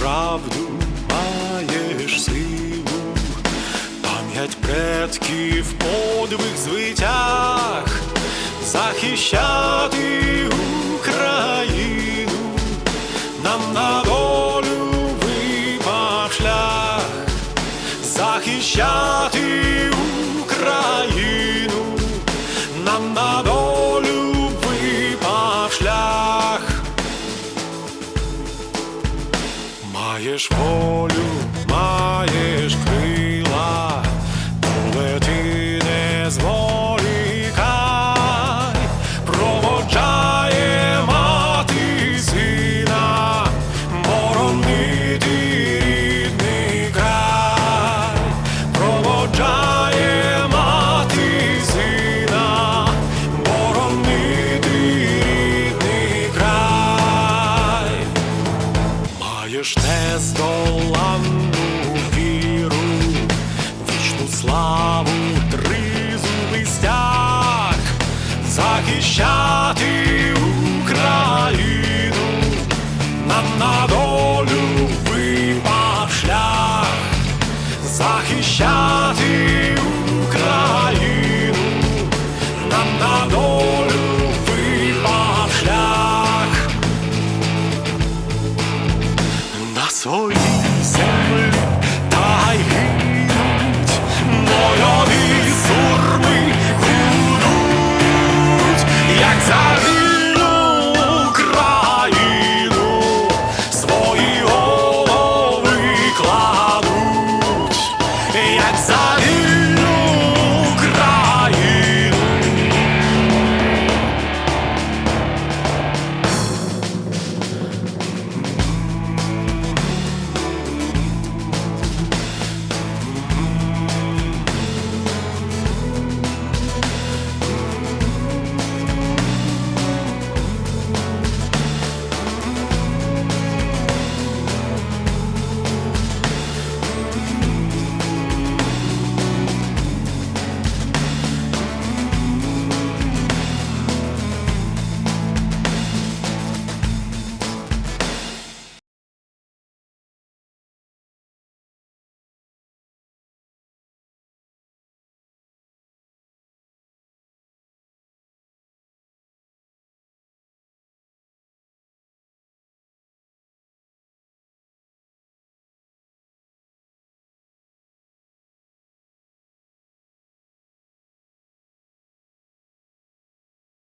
правду маєш силу, пам'ять предків, подвиг звитяг, захищати Україну, нам на долю випав шлях, захищати Маєш волю, маєш Маєш нездоланну віру, вічну славу, тризубий стяг, захищати Україну, нам на долю випав шлях, захищати